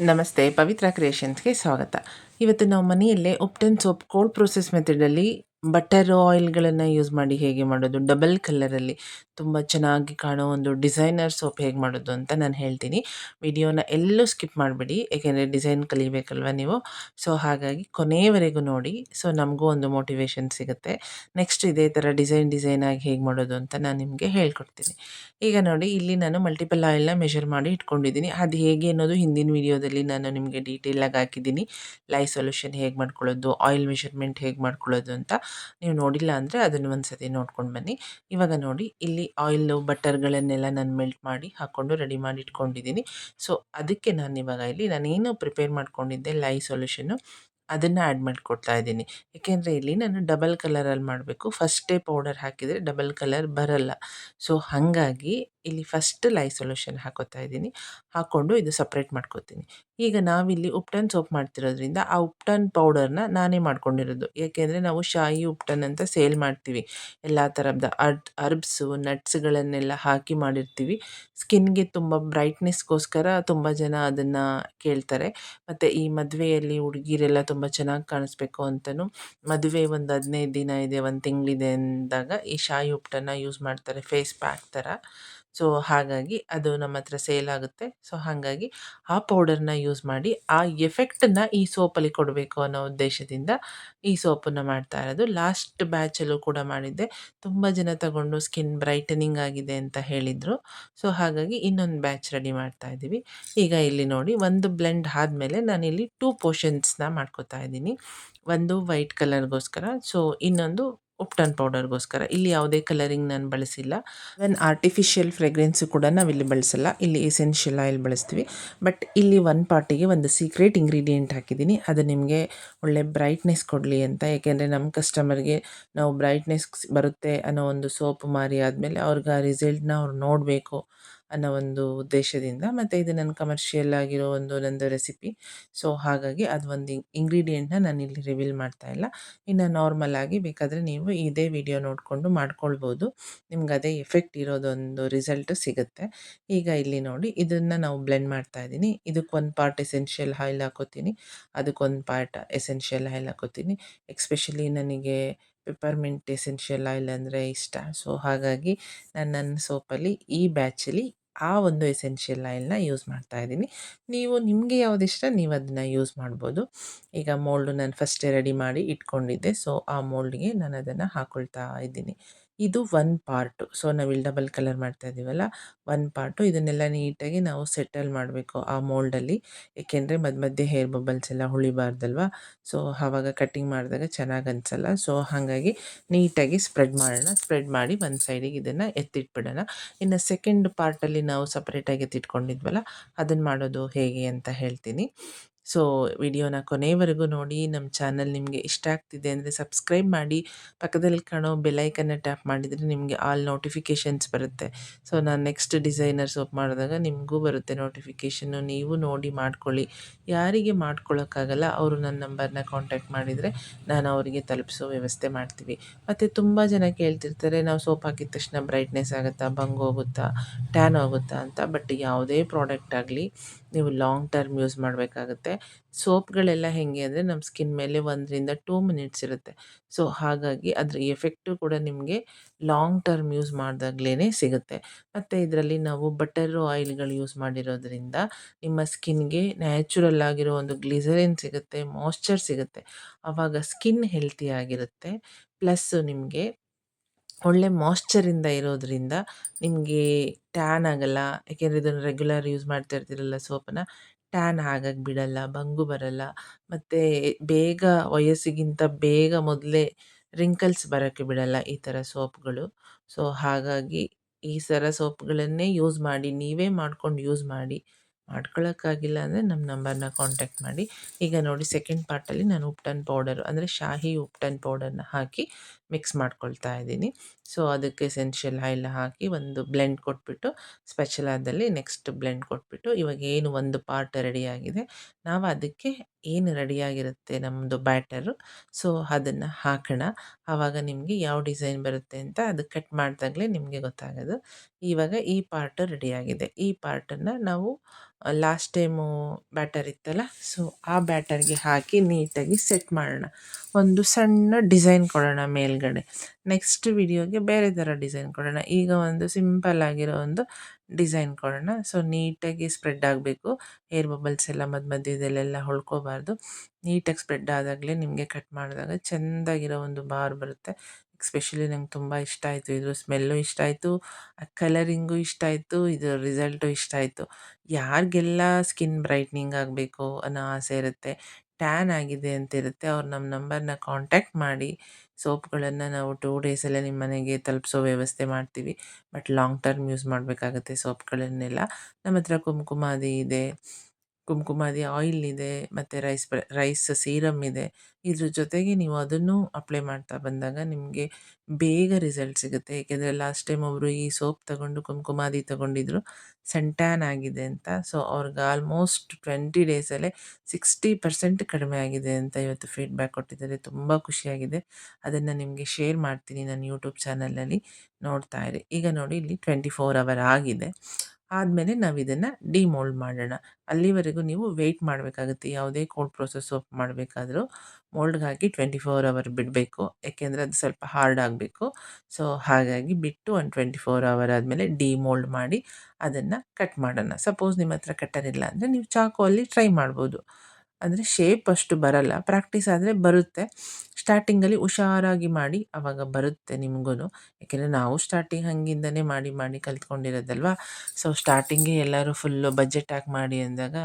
ನಮಸ್ತೆ, ಪವಿತ್ರ ಕ್ರಿಯೇಷನ್ಸ್ಗೆ ಸ್ವಾಗತ. ಇವತ್ತು ನಾವು ಮನೆಯಲ್ಲೇ ಒಪ್ಟನ್ ಸೋಪ್ ಕೋಲ್ಡ್ ಪ್ರೊಸೆಸ್ ಮೆಥಡಲ್ಲಿ ಬಟರ್ ಆಯಿಲ್ಗಳನ್ನು ಯೂಸ್ ಮಾಡಿ ಹೇಗೆ ಮಾಡೋದು ಡಬಲ್ ಕಲರಲ್ಲಿ ತುಂಬ ಚೆನ್ನಾಗಿ ಕಾಣೋ ಒಂದು ಡಿಸೈನರ್ ಸೋಪ್ ಹೇಗೆ ಮಾಡೋದು ಅಂತ ನಾನು ಹೇಳ್ತೀನಿ. ವಿಡಿಯೋನ ಎಲ್ಲೂ ಸ್ಕಿಪ್ ಮಾಡಿಬಿಡಿ, ಏಕೆಂದರೆ ಡಿಸೈನ್ ಕಲಿಬೇಕಲ್ವ ನೀವು. ಸೊ, ಹಾಗಾಗಿ ಕೊನೆಯವರೆಗೂ ನೋಡಿ. ಸೊ, ನಮಗೂ ಒಂದು ಮೋಟಿವೇಶನ್ ಸಿಗುತ್ತೆ. ನೆಕ್ಸ್ಟ್ ಇದೇ ಥರ ಡಿಸೈನ್ ಡಿಸೈನ್ ಆಗಿ ಹೇಗೆ ಮಾಡೋದು ಅಂತ ನಾನು ನಿಮಗೆ ಹೇಳ್ಕೊಡ್ತೀನಿ. ಈಗ ನೋಡಿ, ಇಲ್ಲಿ ನಾನು ಮಲ್ಟಿಪಲ್ ಆಯಿಲ್ನ ಮೆಷರ್ ಮಾಡಿ ಇಟ್ಕೊಂಡಿದ್ದೀನಿ. ಅದು ಹೇಗೆ ಅನ್ನೋದು ಹಿಂದಿನ ವಿಡಿಯೋದಲ್ಲಿ ನಾನು ನಿಮಗೆ ಡೀಟೇಲಾಗಿ ಹಾಕಿದ್ದೀನಿ. ಲೈ ಸೊಲ್ಯೂಷನ್ ಹೇಗೆ ಮಾಡ್ಕೊಳ್ಳೋದು, ಆಯಿಲ್ ಮೆಷರ್ಮೆಂಟ್ ಹೇಗೆ ಮಾಡ್ಕೊಳ್ಳೋದು ಅಂತ. ನೀವು ನೋಡಿಲ್ಲ ಅಂದರೆ ಅದನ್ನು ಒಂದು ಸತಿ ನೋಡ್ಕೊಂಡು ಬನ್ನಿ. ಇವಾಗ ನೋಡಿ, ಇಲ್ಲಿ ಆಯಿಲು ಬಟರ್ಗಳನ್ನೆಲ್ಲ ನಾನು ಮೆಲ್ಟ್ ಮಾಡಿ ಹಾಕ್ಕೊಂಡು ರೆಡಿ ಮಾಡಿ ಇಟ್ಕೊಂಡಿದ್ದೀನಿ. ಸೊ, ಅದಕ್ಕೆ ನಾನು ಇವಾಗ ಇಲ್ಲಿ ನಾನೇನು ಪ್ರಿಪೇರ್ ಮಾಡ್ಕೊಂಡಿದ್ದೆ ಲೈ ಸೊಲ್ಯೂಷನ್ನು ಅದನ್ನು ಆ್ಯಡ್ ಮಾಡಿಕೊಡ್ತಾ ಇದ್ದೀನಿ. ಏಕೆಂದರೆ ಇಲ್ಲಿ ನಾನು ಡಬಲ್ ಕಲರಲ್ಲಿ ಮಾಡಬೇಕು. ಫಸ್ಟೇ ಪೌಡರ್ ಹಾಕಿದರೆ ಡಬಲ್ ಕಲರ್ ಬರಲ್ಲ. ಸೊ, ಹಾಗಾಗಿ ಇಲ್ಲಿ ಫಸ್ಟ್ ಲೈ ಸೊಲ್ಯೂಷನ್ ಹಾಕೋತಾ ಇದ್ದೀನಿ. ಹಾಕ್ಕೊಂಡು ಇದು ಸಪ್ರೇಟ್ ಮಾಡ್ಕೋತೀನಿ. ಈಗ ನಾವಿಲ್ಲಿ ಉಪ್ಟನ್ ಸೋಪ್ ಮಾಡ್ತಿರೋದ್ರಿಂದ ಆ ಉಪ್ಟನ್ ಪೌಡರ್ನ ನಾನೇ ಮಾಡ್ಕೊಂಡಿರೋದು. ಏಕೆಂದರೆ ನಾವು ಶಾಯಿ ಉಪ್ಟನ್ ಅಂತ ಸೇಲ್ ಮಾಡ್ತೀವಿ. ಎಲ್ಲ ಥರದ ಅರ್ಬ್ ಅರ್ಬ್ಸು ನಟ್ಸ್ಗಳನ್ನೆಲ್ಲ ಹಾಕಿ ಮಾಡಿರ್ತೀವಿ. ಸ್ಕಿನ್ಗೆ ತುಂಬ ಬ್ರೈಟ್ನೆಸ್ಗೋಸ್ಕರ ತುಂಬ ಜನ ಅದನ್ನು ಕೇಳ್ತಾರೆ. ಮತ್ತು ಈ ಮದುವೆಯಲ್ಲಿ ಹುಡುಗಿರೆಲ್ಲ ತುಂಬ ಚೆನ್ನಾಗಿ ಕಾಣಿಸ್ಬೇಕು ಅಂತಲೂ ಮದುವೆ ಒಂದು ಹದಿನೈದು ದಿನ ಇದೆ, ಒಂದು ತಿಂಗಳಿದೆ ಅಂದಾಗ ಈ ಶಾಯಿ ಉಪ್ಟನ್ನು ಯೂಸ್ ಮಾಡ್ತಾರೆ ಫೇಸ್ ಪ್ಯಾಕ್ ಥರ. ಸೊ, ಹಾಗಾಗಿ ಅದು ನಮ್ಮ ಹತ್ರ ಸೇಲ್ ಆಗುತ್ತೆ. ಸೊ, ಹಾಗಾಗಿ ಆ ಪೌಡರ್ನ ಯೂಸ್ ಮಾಡಿ, ಆ ಎಫೆಕ್ಟನ್ನು ಈ ಸೋಪಲ್ಲಿ ಕೊಡಬೇಕು ಅನ್ನೋ ಉದ್ದೇಶದಿಂದ ಈ ಸೋಪನ್ನು ಮಾಡ್ತಾ ಇರೋದು. ಲಾಸ್ಟ್ ಬ್ಯಾಚಲ್ಲೂ ಕೂಡ ಮಾಡಿದ್ದೆ. ತುಂಬ ಜನ ತಗೊಂಡು ಸ್ಕಿನ್ ಬ್ರೈಟನಿಂಗ್ ಆಗಿದೆ ಅಂತ ಹೇಳಿದರು. ಸೊ, ಹಾಗಾಗಿ ಇನ್ನೊಂದು ಬ್ಯಾಚ್ ರೆಡಿ ಮಾಡ್ತಾ ಇದ್ದೀವಿ. ಈಗ ಇಲ್ಲಿ ನೋಡಿ, ಒಂದು ಬ್ಲೆಂಡ್ ಆದಮೇಲೆ ನಾನಿಲ್ಲಿ ಟೂ ಪೋರ್ಷನ್ಸ್ನ ಮಾಡ್ಕೋತಾ ಇದ್ದೀನಿ. ಒಂದು ವೈಟ್ ಕಲರ್ಗೋಸ್ಕರ. ಸೊ, ಇನ್ನೊಂದು ಉಪ್ಟನ್ ಪೌಡರ್ಗೋಸ್ಕರ ಇಲ್ಲಿ ಯಾವುದೇ ಕಲರಿಂಗ್ ನಾನು ಬಳಸಿಲ್ಲ. ದೆನ್ ಆರ್ಟಿಫಿಷಿಯಲ್ ಫ್ರೆಗ್ರೆನ್ಸು ಕೂಡ ನಾವಿಲ್ಲಿ ಬಳಸಲ್ಲ. ಇಲ್ಲಿ ಎಸೆನ್ಷಿಯಲ್ ಆಯಿಲ್ ಬಳಸ್ತೀವಿ. ಬಟ್ ಇಲ್ಲಿ ಒನ್ ಪಾರ್ಟಿಗೆ ಒಂದು ಸೀಕ್ರೆಟ್ ಇಂಗ್ರೀಡಿಯೆಂಟ್ ಹಾಕಿದ್ದೀನಿ. ಅದು ನಿಮಗೆ ಒಳ್ಳೆ ಬ್ರೈಟ್ನೆಸ್ ಕೊಡಲಿ ಅಂತ. ಏಕೆಂದರೆ ನಮ್ಮ ಕಸ್ಟಮರ್ಗೆ ನಾವು ಬ್ರೈಟ್ನೆಸ್ ಬರುತ್ತೆ ಅನ್ನೋ ಒಂದು ಸೋಪ್ ಮಾರಿ ಆದಮೇಲೆ ಅವ್ರಿಗೆ ಆ ರಿಸಲ್ಟ್ನ ಅವ್ರು ನೋಡಬೇಕು. ಅನ್ನೋ ಒಂದು ಉದ್ದೇಶದಿಂದ ಮತ್ತು ಇದು ನನ್ನ ಕಮರ್ಷಿಯಲ್ ಆಗಿರೋ ಒಂದು ನಂದು ರೆಸಿಪಿ ಸೊ ಹಾಗಾಗಿ ಅದು ಒಂದು ಇಂಗ್ರೀಡಿಯೆಂಟ್ನ ನಾನು ಇಲ್ಲಿ ರಿವೀಲ್ ಮಾಡ್ತಾ ಇಲ್ಲ. ಇನ್ನು ನಾರ್ಮಲ್ ಆಗಿ ಬೇಕಾದರೆ ನೀವು ಇದೇ ವಿಡಿಯೋ ನೋಡಿಕೊಂಡು ಮಾಡ್ಕೊಳ್ಬೋದು. ನಿಮ್ಗೆ ಅದೇ ಎಫೆಕ್ಟ್ ಇರೋದೊಂದು ರಿಸಲ್ಟ್ ಸಿಗುತ್ತೆ. ಈಗ ಇಲ್ಲಿ ನೋಡಿ, ಇದನ್ನು ನಾವು ಬ್ಲೆಂಡ್ ಮಾಡ್ತಾ ಇದ್ದೀನಿ. ಇದಕ್ಕೆ ಒಂದು ಪಾರ್ಟ್ ಎಸೆನ್ಷಿಯಲ್ ಆಯಿಲ್ ಹಾಕೋತೀನಿ. ಅದಕ್ಕೊಂದು ಪಾರ್ಟ್ ಎಸೆನ್ಷಿಯಲ್ ಆಯಿಲ್ ಹಾಕೋತೀನಿ. ಎಕ್ಸ್ಪೆಷಲಿ ನನಗೆ ಪೆಪ್ಪರ್ಮೆಂಟ್ ಎಸೆನ್ಷಿಯಲ್ ಆಯಿಲ್ ಅಂದರೆ ಇಷ್ಟ. ಸೊ ಹಾಗಾಗಿ ನಾನು ನನ್ನ ಸೋಪಲ್ಲಿ ಈ ಬ್ಯಾಚಲ್ಲಿ ಆ ಒಂದು ಎಸೆನ್ಷಿಯಲ್ ಆಯಿಲ್ನ ಯೂಸ್ ಮಾಡ್ತಾ ಇದ್ದೀನಿ. ನೀವು ನಿಮಗೆ ಯಾವ್ದು ಇಷ್ಟ ನೀವು ಅದನ್ನು ಯೂಸ್ ಮಾಡ್ಬೋದು. ಈಗ ಮೋಲ್ಡು ನಾನು ಫಸ್ಟೇ ರೆಡಿ ಮಾಡಿ ಇಟ್ಕೊಂಡಿದ್ದೆ. ಸೊ ಆ ಮೋಲ್ಡ್ಗೆ ನಾನು ಅದನ್ನು ಹಾಕ್ಕೊಳ್ತಾ ಇದ್ದೀನಿ. ಇದು ಒನ್ ಪಾರ್ಟು ಸೊ ನಾವಿಲ್ಲಿ ಡಬಲ್ ಕಲರ್ ಮಾಡ್ತಾ ಇದ್ದೀವಲ್ಲ? ಒನ್ ಪಾರ್ಟು ಇದನ್ನೆಲ್ಲ ನೀಟಾಗಿ ನಾವು ಸೆಟಲ್ ಮಾಡಬೇಕು ಆ ಮೋಲ್ಡಲ್ಲಿ ಏಕೆಂದರೆ ಮಧ್ಯ ಮಧ್ಯೆ ಹೇರ್ ಬಬಲ್ಸ್ ಎಲ್ಲ ಉಳಿಬಾರ್ದಲ್ವ ಸೊ ಆವಾಗ ಕಟ್ಟಿಂಗ್ ಮಾಡಿದಾಗ ಚೆನ್ನಾಗಿ ಅನಿಸಲ್ಲ. ಸೊ ಹಾಗಾಗಿ ನೀಟಾಗಿ ಸ್ಪ್ರೆಡ್ ಮಾಡೋಣ. ಸ್ಪ್ರೆಡ್ ಮಾಡಿ ಒಂದು ಸೈಡಿಗೆ ಇದನ್ನು ಎತ್ತಿಟ್ಬಿಡೋಣ. ಇನ್ನು ಸೆಕೆಂಡ್ ಪಾರ್ಟಲ್ಲಿ ನಾವು ಸಪ್ರೇಟಾಗಿ ಎತ್ತಿಟ್ಕೊಂಡಿದ್ವಲ್ಲ ಅದನ್ನು ಮಾಡೋದು ಹೇಗೆ ಅಂತ ಹೇಳ್ತೀನಿ. ಸೊ, ವಿಡಿಯೋನ ಕೊನೆಯವರೆಗೂ ನೋಡಿ ನಮ್ಮ ಚಾನಲ್ ನಿಮಗೆ ಇಷ್ಟ ಆಗ್ತಿದೆ ಅಂದರೆ ಸಬ್ಸ್ಕ್ರೈಬ್ ಮಾಡಿ, ಪಕ್ಕದಲ್ಲಿ ಕಾಣೋ ಬೆಲೈಕನ್ನ ಟ್ಯಾಪ್ ಮಾಡಿದರೆ ನಿಮಗೆ ಆಲ್ ನೋಟಿಫಿಕೇಷನ್ಸ್ ಬರುತ್ತೆ. ಸೊ, ನಾನು ನೆಕ್ಸ್ಟ್ ಡಿಸೈನರ್ ಸೋಪ್ ಮಾಡಿದಾಗ ನಿಮಗೂ ಬರುತ್ತೆ ನೋಟಿಫಿಕೇಷನ್ನು. ನೀವು ನೋಡಿ ಮಾಡ್ಕೊಳ್ಳಿ. ಯಾರಿಗೆ ಮಾಡ್ಕೊಳ್ಳೋಕ್ಕಾಗಲ್ಲ, ಅವರು ನನ್ನ ನಂಬರ್ನ ಕಾಂಟ್ಯಾಕ್ಟ್ ಮಾಡಿದರೆ ನಾನು ಅವರಿಗೆ ತಲುಪಿಸೋ ವ್ಯವಸ್ಥೆ ಮಾಡ್ತೀವಿ. ಮತ್ತು ತುಂಬ ಜನ ಕೇಳ್ತಿರ್ತಾರೆ, ನಾವು ಸೋಪ್ ಹಾಕಿದ ತಕ್ಷಣ ಬ್ರೈಟ್ನೆಸ್ ಆಗುತ್ತಾ ಬಂಗ್ ಹೋಗುತ್ತಾ, ಟ್ಯಾನ್ ಹೋಗುತ್ತಾ ಅಂತ. ಬಟ್ ಯಾವುದೇ ಪ್ರಾಡಕ್ಟ್ ಆಗಲಿ ನೀವು ಲಾಂಗ್ ಟರ್ಮ್ ಯೂಸ್ ಮಾಡಬೇಕಾಗುತ್ತೆ. ಸೋಪ್ಗಳೆಲ್ಲ ಹೇಗೆ ಅಂದರೆ ನಮ್ಮ ಸ್ಕಿನ್ ಮೇಲೆ ಒಂದರಿಂದ ಟೂ ಮಿನಿಟ್ಸ್ ಇರುತ್ತೆ. ಸೊ ಹಾಗಾಗಿ ಅದರ ಎಫೆಕ್ಟು ಕೂಡ ನಿಮಗೆ ಲಾಂಗ್ ಟರ್ಮ್ ಯೂಸ್ ಮಾಡಿದಾಗ್ಲೇ ಸಿಗುತ್ತೆ. ಮತ್ತು ಇದರಲ್ಲಿ ನಾವು ಬಟರ್ ಆಯಿಲ್ಗಳು ಯೂಸ್ ಮಾಡಿರೋದ್ರಿಂದ ನಿಮ್ಮ ಸ್ಕಿನ್ಗೆ ನ್ಯಾಚುರಲ್ ಆಗಿರೋ ಒಂದು ಗ್ಲಿಸರಿನ್ ಸಿಗುತ್ತೆ ಮಾಯ್ಶ್ಚರ್ ಸಿಗುತ್ತೆ. ಆವಾಗ ಸ್ಕಿನ್ ಹೆಲ್ತಿ ಆಗಿರುತ್ತೆ. ಪ್ಲಸ್ಸು ನಿಮಗೆ ಒಳ್ಳೆ ಮಾಯ್ಶ್ಚರಿಂದ ಇರೋದ್ರಿಂದ ನಿಮಗೆ ಟ್ಯಾನ್ ಆಗಲ್ಲ. ಯಾಕೆಂದರೆ ಇದನ್ನು ರೆಗ್ಯುಲರ್ ಯೂಸ್ ಮಾಡ್ತಾ ಇರ್ತೀರಲ್ಲ ಸೋಪನ್ನ ಟ್ಯಾನ್ ಆಗಕ್ಕೆ ಬಿಡಲ್ಲ, ಬಂಗು ಬರಲ್ಲ. ಮತ್ತು ಬೇಗ ವಯಸ್ಸಿಗಿಂತ ಬೇಗ ಮೊದಲೇ ರಿಂಕಲ್ಸ್ ಬರೋಕ್ಕೆ ಬಿಡಲ್ಲ ಈ ಥರ ಸೋಪ್ಗಳು ಸೊ ಹಾಗಾಗಿ ಈ ಥರ ಸೋಪ್ಗಳನ್ನೇ ಯೂಸ್ ಮಾಡಿ, ನೀವೇ ಮಾಡ್ಕೊಂಡು ಯೂಸ್ ಮಾಡಿ ಮಾಡ್ಕೊಳ್ಳೋಕ್ಕಾಗಿಲ್ಲ ಅಂದರೆ ನಮ್ಮ ನಂಬರ್ನ ಕಾಂಟ್ಯಾಕ್ಟ್ ಮಾಡಿ. ಈಗ ನೋಡಿ ಸೆಕೆಂಡ್ ಪಾರ್ಟಲ್ಲಿ ನಾನು ಉಪ್ಟನ್ ಪೌಡರ್ ಅಂದರೆ ಶಾಹಿ ಉಪ್ಟನ್ ಪೌಡರ್ನ ಹಾಕಿ ಮಿಕ್ಸ್ ಮಾಡ್ಕೊಳ್ತಾ ಇದ್ದೀನಿ. ಸೊ, ಅದಕ್ಕೆ ಎಸೆನ್ಷಿಯಲ್ ಆಯಿಲ್ ಹಾಕಿ ಒಂದು ಬ್ಲೆಂಡ್ ಕೊಟ್ಬಿಟ್ಟು ಸ್ಪೆಷಲಾದಲ್ಲಿ ನೆಕ್ಸ್ಟ್ ಬ್ಲೆಂಡ್ ಕೊಟ್ಬಿಟ್ಟು ಇವಾಗ ಏನು ಒಂದು ಪಾರ್ಟ್ ರೆಡಿಯಾಗಿದೆ ನಾವು ಅದಕ್ಕೆ ಏನು ರೆಡಿಯಾಗಿರುತ್ತೆ ನಮ್ಮದು ಬ್ಯಾಟರು ಸೊ, ಅದನ್ನು ಹಾಕೋಣ. ಆವಾಗ ನಿಮಗೆ ಯಾವ ಡಿಸೈನ್ ಬರುತ್ತೆ ಅಂತ ಅದು ಕಟ್ ಮಾಡಿದಾಗಲೇ ನಿಮಗೆ ಗೊತ್ತಾಗೋದು. ಇವಾಗ ಈ ಪಾರ್ಟ್ ರೆಡಿಯಾಗಿದೆ ಈ ಪಾರ್ಟನ್ನು ನಾವು ಲಾಸ್ಟ್ ಟೈಮು ಬ್ಯಾಟರ್ ಇತ್ತಲ್ಲ, ಸೊ, ಆ ಬ್ಯಾಟರ್ಗೆ ಹಾಕಿ ನೀಟಾಗಿ ಸೆಟ್ ಮಾಡೋಣ. ಒಂದು ಸಣ್ಣ ಡಿಸೈನ್ ಕೊಡೋಣ ಮೇಲ್ಗಡೆ. ನೆಕ್ಸ್ಟ್ ವಿಡಿಯೋಗೆ ಬೇರೆ ಥರ ಡಿಸೈನ್ ಕೊಡೋಣ. ಈಗ ಒಂದು ಸಿಂಪಲ್ ಆಗಿರೋ ಒಂದು ಡಿಸೈನ್ ಕೊಡೋಣ. ಸೊ ನೀಟಾಗಿ ಸ್ಪ್ರೆಡ್ ಆಗಬೇಕು. ಏರ್ ಬಬಲ್ಸ್ ಎಲ್ಲ ಮಧ್ಯ ಮಧ್ಯದಲ್ಲೆಲ್ಲ ಹೊಳ್ಕೋಬಾರ್ದು. ನೀಟಾಗಿ ಸ್ಪ್ರೆಡ್ ಆದಾಗಲೇ ನಿಮಗೆ ಕಟ್ ಮಾಡಿದಾಗ ಚೆಂದಾಗಿರೋ ಒಂದು ಬಾರ್ ಬರುತ್ತೆ. ಎಸ್ಪೆಷಲಿ ನಂಗೆ ತುಂಬ ಇಷ್ಟ ಆಯಿತು. ಇದ್ರ ಸ್ಮೆಲ್ಲು ಇಷ್ಟ ಆಯಿತು. ಆ ಕಲರಿಂಗು ಇಷ್ಟ ಆಯಿತು. ಇದು ರಿಸಲ್ಟು ಇಷ್ಟ ಆಯಿತು. ಯಾರಿಗೆಲ್ಲ ಸ್ಕಿನ್ ಬ್ರೈಟ್ನಿಂಗ್ ಆಗಬೇಕು ಅನ್ನೋ ಆಸೆ ಇರುತ್ತೆ. ಟ್ಯಾನ್ ಆಗಿದೆ ಅಂತ ಇರುತ್ತೆ ಅವ್ರು ನಮ್ಮ ನಂಬರ್ನ ಕಾಂಟ್ಯಾಕ್ಟ್ ಮಾಡಿ ಸೋಪ್ಗಳನ್ನು ನಾವು ಟೂ ಡೇಸಲ್ಲೇ ನಿಮ್ಮ ಮನೆಗೆ ತಲುಪಿಸೋ ವ್ಯವಸ್ಥೆ ಮಾಡ್ತೀವಿ. ಬಟ್ ಲಾಂಗ್ ಟರ್ಮ್ ಯೂಸ್ ಮಾಡಬೇಕಾಗತ್ತೆ ಸೋಪ್ಗಳನ್ನೆಲ್ಲ. ನಮ್ಮ ಹತ್ರ ಕುಂಕುಮಾದಿ ಇದೆ. ಕುಂಕುಮಾದಿ ಆಯಿಲ್ ಇದೆ, ಮತ್ತು ರೈಸ್ ರೈಸ್ ಸೀರಮ್ ಇದೆ. ಇದ್ರ ಜೊತೆಗೆ ನೀವು ಅದನ್ನು ಅಪ್ಲೈ ಮಾಡ್ತಾ ಬಂದಾಗ ನಿಮಗೆ ಬೇಗ ರಿಸಲ್ಟ್ ಸಿಗುತ್ತೆ. ಏಕೆಂದರೆ ಲಾಸ್ಟ್ ಟೈಮ್ ಒಬ್ಬರು ಈ ಸೋಪ್ ತಗೊಂಡು ಕುಂಕುಮಾದಿ ತಗೊಂಡಿದ್ರು ಸೆಂಟ್ಯಾನ್ ಟ್ಯಾನ್ ಆಗಿದೆ ಅಂತ. ಸೊ ಅವ್ರಿಗೆ ಆಲ್ಮೋಸ್ಟ್ ಟ್ವೆಂಟಿ ಡೇಸಲ್ಲೇ ಸಿಕ್ಸ್ಟಿ ಪರ್ಸೆಂಟ್ ಕಡಿಮೆ ಆಗಿದೆ ಅಂತ ಇವತ್ತು ಫೀಡ್ಬ್ಯಾಕ್ ಕೊಟ್ಟಿದ್ದಾರೆ. ತುಂಬ ಖುಷಿಯಾಗಿದೆ. ಅದನ್ನು ನಿಮಗೆ ಶೇರ್ ಮಾಡ್ತೀನಿ. ನನ್ನ ಯೂಟ್ಯೂಬ್ ಚಾನಲಲ್ಲಿ ನೋಡ್ತಾ ಇರಿ. ಈಗ ನೋಡಿ, ಇಲ್ಲಿ ಟ್ವೆಂಟಿ ಫೋರ್ ಅವರ್ ಆಗಿದೆ. ಆದಮೇಲೆ ನಾವು ಇದನ್ನು ಡಿಮೋಲ್ಡ್ ಮಾಡೋಣ. ಅಲ್ಲಿವರೆಗೂ ನೀವು ವೆಯ್ಟ್ ಮಾಡಬೇಕಾಗುತ್ತೆ. ಯಾವುದೇ ಕೋಲ್ಡ್ ಪ್ರೊಸೆಸ್ ಸೋಪ್ ಮಾಡಬೇಕಾದ್ರೂ ಮೋಲ್ಡ್ಗೆ ಹಾಕಿ ಟ್ವೆಂಟಿ ಫೋರ್ ಅವರ್ ಬಿಡಬೇಕು. ಯಾಕೆಂದರೆ ಅದು ಸ್ವಲ್ಪ ಹಾರ್ಡ್ ಆಗಬೇಕು. ಸೊ, ಹಾಗಾಗಿ ಬಿಟ್ಟು ಒಂದು ಟ್ವೆಂಟಿ ಫೋರ್ ಅವರ್ ಆದಮೇಲೆ ಡಿಮೋಲ್ಡ್ ಮಾಡಿ ಅದನ್ನು ಕಟ್ ಮಾಡೋಣ. ಸಪೋಸ್ ನಿಮ್ಮ ಹತ್ರ ಕಟ್ಟರ್ ಇಲ್ಲ ಅಂದರೆ ನೀವು ಚಾಕು ಅಲ್ಲಿ ಟ್ರೈ ಮಾಡ್ಬೋದು. ಅಂದರೆ ಶೇಪ್ ಅಷ್ಟು ಬರಲ್ಲ. ಪ್ರಾಕ್ಟೀಸ್ ಆದರೆ ಬರುತ್ತೆ. ಸ್ಟಾರ್ಟಿಂಗಲ್ಲಿ ಹುಷಾರಾಗಿ ಮಾಡಿ ಆವಾಗ ಬರುತ್ತೆ ನಿಮಗೂ ಯಾಕೆಂದರೆ ನಾವು ಸ್ಟಾರ್ಟಿಂಗ್ ಹಂಗಿಂದನೇ ಮಾಡಿ ಮಾಡಿ ಕಲ್ತ್ಕೊಂಡಿರೋದಲ್ವಾ? ಸೊ ಸ್ಟಾರ್ಟಿಂಗೇ ಎಲ್ಲರೂ ಫುಲ್ಲು ಬಜೆಟ್ ಹಾಕಿ ಮಾಡಿ ಅಂದಾಗ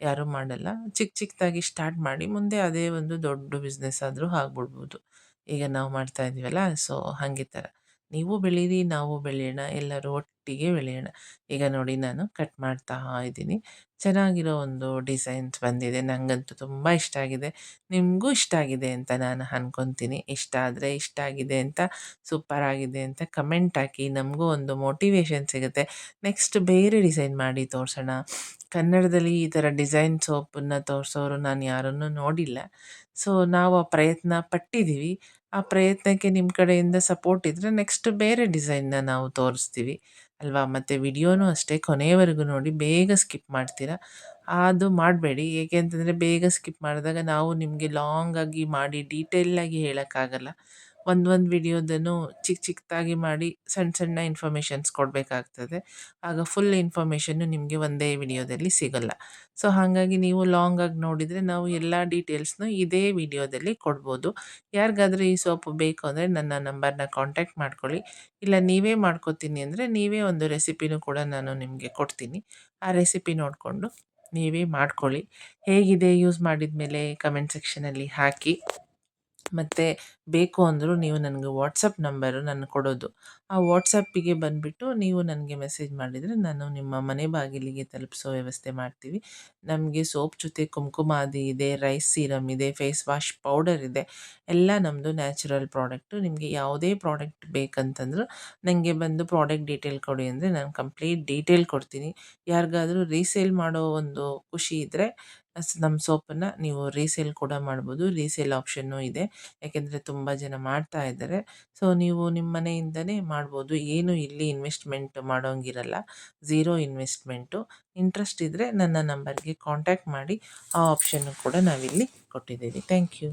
ಯಾರೂ ಮಾಡಲ್ಲ. ಚಿಕ್ಕ ಚಿಕ್ಕದಾಗಿ ಸ್ಟಾರ್ಟ್ ಮಾಡಿ ಮುಂದೆ ಅದೇ ಒಂದು ದೊಡ್ಡ ಬಿಸ್ನೆಸ್ ಆದರೂ ಆಗ್ಬಿಡ್ಬೋದು. ಈಗ ನಾವು ಮಾಡ್ತಾ ಇದ್ದೀವಲ್ಲ ಸೊ ಹಾಗೆ ಥರ ನೀವು ಬೆಳೀರಿ, ನಾವು ಬೆಳೆಯೋಣ, ಎಲ್ಲರೂ ಒಟ್ಟಿಗೆ ಬೆಳೆಯೋಣ. ಈಗ ನೋಡಿ ನಾನು ಕಟ್ ಮಾಡ್ತಾ ಇದ್ದೀನಿ. ಚೆನ್ನಾಗಿರೋ ಒಂದು ಡಿಸೈನ್ಸ್ ಬಂದಿದೆ. ನನಗಂತೂ ತುಂಬ ಇಷ್ಟ ಆಗಿದೆ. ನಿಮಗೂ ಇಷ್ಟ ಆಗಿದೆ ಅಂತ ನಾನು ಅನ್ಕೊತೀನಿ. ಇಷ್ಟ ಆದರೆ ಇಷ್ಟ ಆಗಿದೆ ಅಂತ ಸೂಪರ್ ಆಗಿದೆ ಅಂತ ಕಮೆಂಟ್ ಹಾಕಿ ನಮಗೂ ಒಂದು ಮೋಟಿವೇಶನ್ ಸಿಗುತ್ತೆ. ನೆಕ್ಸ್ಟ್ ಬೇರೆ ಡಿಸೈನ್ ಮಾಡಿ ತೋರಿಸೋಣ. ಕನ್ನಡದಲ್ಲಿ ಈ ಥರ ಡಿಸೈನ್ ಸೋಪನ್ನು ತೋರಿಸೋರು ನಾನು ಯಾರನ್ನೂ ನೋಡಿಲ್ಲ. ಸೊ ನಾವು ಆ ಪ್ರಯತ್ನ ಪಟ್ಟಿದ್ದೀವಿ. ಆ ಪ್ರಯತ್ನಕ್ಕೆ ನಿಮ್ಮ ಕಡೆಯಿಂದ ಸಪೋರ್ಟ್ ಇದ್ದರೆ ನೆಕ್ಸ್ಟ್ ಬೇರೆ ಡಿಸೈನ್ನ ನಾವು ತೋರಿಸ್ತೀವಿ. ಅಲ್ವಾ? ಮತ್ತು ವಿಡಿಯೋನೂ ಅಷ್ಟೇ, ಕೊನೆಯವರೆಗೂ ನೋಡಿ, ಬೇಗ ಸ್ಕಿಪ್ ಮಾಡ್ತೀರಾ? ಅದು ಮಾಡಬೇಡಿ. ಏಕೆ ಅಂತಂದರೆ ಬೇಗ ಸ್ಕಿಪ್ ಮಾಡಿದಾಗ ನಾವು ನಿಮಗೆ ಲಾಂಗಾಗಿ ಮಾಡಿ ಡೀಟೇಲಾಗಿ ಹೇಳೋಕ್ಕಾಗಲ್ಲ. ಒಂದು ಒಂದು ವಿಡಿಯೋದನ್ನು ಚಿಕ್ಕ ಚಿಕ್ಕದಾಗಿ ಮಾಡಿ ಸಣ್ಣ ಸಣ್ಣ ಇನ್ಫಾರ್ಮೇಷನ್ಸ್ ಕೊಡಬೇಕಾಗ್ತದೆ. ಆಗ ಫುಲ್ ಇನ್ಫಾರ್ಮೇಷನ್ನು ನಿಮಗೆ ಒಂದೇ ವಿಡಿಯೋದಲ್ಲಿ ಸಿಗಲ್ಲ. ಸೊ ಹಾಗಾಗಿ ನೀವು ಲಾಂಗಾಗಿ ನೋಡಿದರೆ ನಾವು ಎಲ್ಲ ಡೀಟೇಲ್ಸ್ನು ಇದೇ ವಿಡಿಯೋದಲ್ಲಿ ಕೊಡ್ಬೋದು. ಯಾರಿಗಾದರೂ ಈ ಸೋಪು ಬೇಕು ಅಂದರೆ ನನ್ನ ನಂಬರ್ನ ಕಾಂಟ್ಯಾಕ್ಟ್ ಮಾಡ್ಕೊಳ್ಳಿ. ಇಲ್ಲ, ನೀವೇ ಮಾಡ್ಕೋತೀನಿ ಅಂದರೆ ನೀವೇ ಒಂದು ರೆಸಿಪಿನೂ ಕೂಡ ನಾನು ನಿಮಗೆ ಕೊಡ್ತೀನಿ. ಆ ರೆಸಿಪಿ ನೋಡಿಕೊಂಡು ನೀವೇ ಮಾಡ್ಕೊಳ್ಳಿ. ಹೇಗಿದೆ ಯೂಸ್ ಮಾಡಿದ ಮೇಲೆ ಕಮೆಂಟ್ ಸೆಕ್ಷನಲ್ಲಿ ಹಾಕಿ. ಮತ್ತು ಬೇಕು ಅಂದರೂ ನೀವು ನನಗೆ ವಾಟ್ಸಪ್ ನಂಬರು ನಾನು ಕೊಡೋದು. ಆ ವಾಟ್ಸಪ್ಪಿಗೆ ಬಂದುಬಿಟ್ಟು ನೀವು ನನಗೆ ಮೆಸೇಜ್ ಮಾಡಿದರೆ ನಾನು ನಿಮ್ಮ ಮನೆ ಬಾಗಿಲಿಗೆ ತಲುಪಿಸೋ ವ್ಯವಸ್ಥೆ ಮಾಡ್ತೀವಿ. ನಮಗೆ ಸೋಪ್ ಜೊತೆ ಕುಂಕುಮ ಆದಿ ಇದೆ, ರೈಸ್ ಸೀರಮ್ ಇದೆ, ಫೇಸ್ ವಾಶ್ ಪೌಡರ್ ಇದೆ, ಎಲ್ಲ ನಮ್ಮದು ನ್ಯಾಚುರಲ್ ಪ್ರಾಡಕ್ಟು. ನಿಮಗೆ ಯಾವುದೇ ಪ್ರಾಡಕ್ಟ್ ಬೇಕಂತಂದ್ರೂ ನನಗೆ ಬಂದು ಪ್ರಾಡಕ್ಟ್ ಡೀಟೇಲ್ ಕೊಡಿ ಅಂದರೆ ನಾನು ಕಂಪ್ಲೀಟ್ ಡೀಟೇಲ್ ಕೊಡ್ತೀನಿ. ಯಾರಿಗಾದರೂ ರೀಸೇಲ್ ಮಾಡೋ ಒಂದು ಖುಷಿ ಇದ್ದರೆ ನಮ್ಮ ಸೋಪನ್ನು ನೀವು ರೀಸೇಲ್ ಕೂಡ ಮಾಡ್ಬೋದು. ರೀಸೇಲ್ ಆಪ್ಷನ್ನು ಇದೆ. ಯಾಕೆಂದರೆ ತುಂಬ ಜನ ಮಾಡ್ತಾ ಇದ್ದಾರೆ. ಸೊ, ನೀವು ನಿಮ್ಮ ಮನೆಯಿಂದನೇ ಮಾಡ್ಬೋದು. ಏನು ಇಲ್ಲಿ ಇನ್ವೆಸ್ಟ್ಮೆಂಟ್ ಮಾಡೋಂಗಿರಲ್ಲ. Zero investment. ಇಂಟ್ರೆಸ್ಟ್ ಇದ್ದರೆ ನನ್ನ ನಂಬರ್ಗೆ ಕಾಂಟ್ಯಾಕ್ಟ್ ಮಾಡಿ ಆ ಆಪ್ಷನ್ನು ಕೂಡ ನಾವಿಲ್ಲಿ ಕೊಟ್ಟಿದ್ದೀವಿ. Thank you.